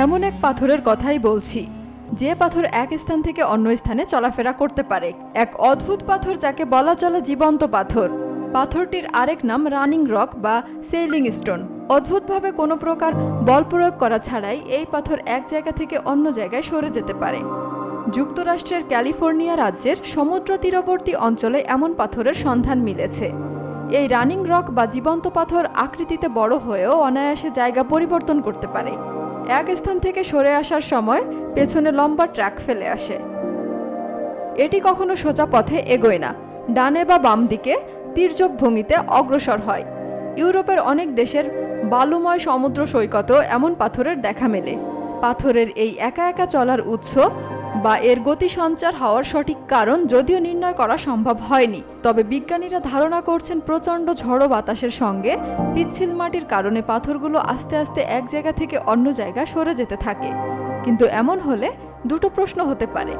এমন এক পাথরের কথাই বলছি, যে পাথর এক স্থান থেকে অন্য স্থানে চলাফেরা করতে পারে। এক অদ্ভুত পাথর যাকে বলা চলে জীবন্ত পাথর। পাথরটির আরেক নাম রানিং রক বা সেলিং স্টোন। অদ্ভুতভাবে কোনো প্রকার বল প্রয়োগ করা ছাড়াই এই পাথর এক জায়গা থেকে অন্য জায়গায় সরে যেতে পারে। যুক্তরাষ্ট্রের ক্যালিফোর্নিয়া রাজ্যের সমুদ্র তীরবর্তী অঞ্চলে এমন পাথরের সন্ধান মিলেছে। এই রানিং রক বা জীবন্ত পাথর আকৃতিতে বড় হয়েও অনায়াসে জায়গা পরিবর্তন করতে পারে। এক স্থান থেকে সরে আসার সময় পেছনে লম্বা ট্র্যাক ফেলে আসে। এটি কখনো সোজা পথে এগোয় না। ডানে বা বাম দিকে তীর্যক ভঙ্গিতে অগ্রসর হয়। ইউরোপের অনেক দেশের বালুময় সমুদ্র সৈকতেও এমন পাথরের দেখা মেলে। পাথরের এই একা একা চলার উৎস বা এর গতি সঞ্চার হওয়ার সঠিক কারণ যদিও নির্ণয় করা সম্ভব হয়নি। তবে বিজ্ঞানীরা ধারণা করছেন প্রচণ্ড ঝড়ো বাতাসের সঙ্গে পিচ্ছিল মাটির কারণে পাথরগুলো আস্তে আস্তে এক জায়গা থেকে অন্য জায়গা সরে যেতে থাকে। কিন্তু এমন হলে দুটো প্রশ্ন হতে পারে।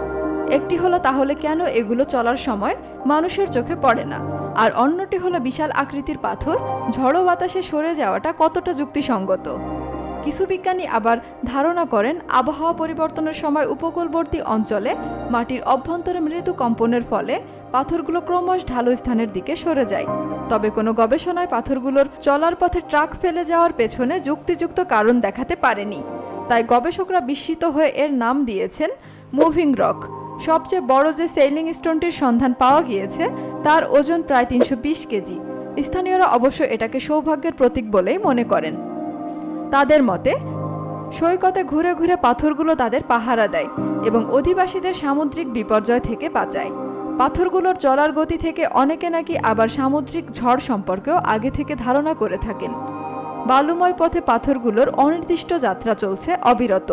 একটি হলো, তাহলে কেন এগুলো চলার সময় মানুষের চোখে পড়ে না? আর অন্যটি হলো, বিশাল আকৃতির পাথর ঝড়ো বাতাসে সরে যাওয়াটা কতটা যুক্তিসঙ্গত? কিছু বিজ্ঞানী আবার ধারণা করেন, আবহাওয়া পরিবর্তনের সময় উপকূলবর্তী অঞ্চলে মাটির অভ্যন্তরে মৃদু কম্পনের ফলে পাথরগুলো ক্রমশ ঢালু স্থানের দিকে সরে যায়। তবে কোনো গবেষণায় পাথরগুলোর চলার পথে ট্রাক ফেলে যাওয়ার পেছনে যুক্তিযুক্ত কারণ দেখাতে পারেনি। তাই গবেষকরা বিস্মিত হয়ে এর নাম দিয়েছেন মুভিং রক। সবচেয়ে বড় যে সেইলিং স্টোনটির সন্ধান পাওয়া গিয়েছে, তার ওজন প্রায় তিনশো বিশ কেজি। স্থানীয়রা অবশ্য এটাকে সৌভাগ্যের প্রতীক বলেই মনে করেন। তাদের মতে, সৈকতে ঘুরে ঘুরে পাথরগুলো তাদের পাহারা দেয় এবং অধিবাসীদের সামুদ্রিক বিপর্যয় থেকে বাঁচায়। পাথরগুলোর চলার গতি থেকে অনেকে নাকি আবার সামুদ্রিক ঝড় সম্পর্কেও আগে থেকে ধারণা করে থাকেন। বালুময় পথে পাথরগুলোর অনির্দিষ্ট যাত্রা চলছে অবিরত।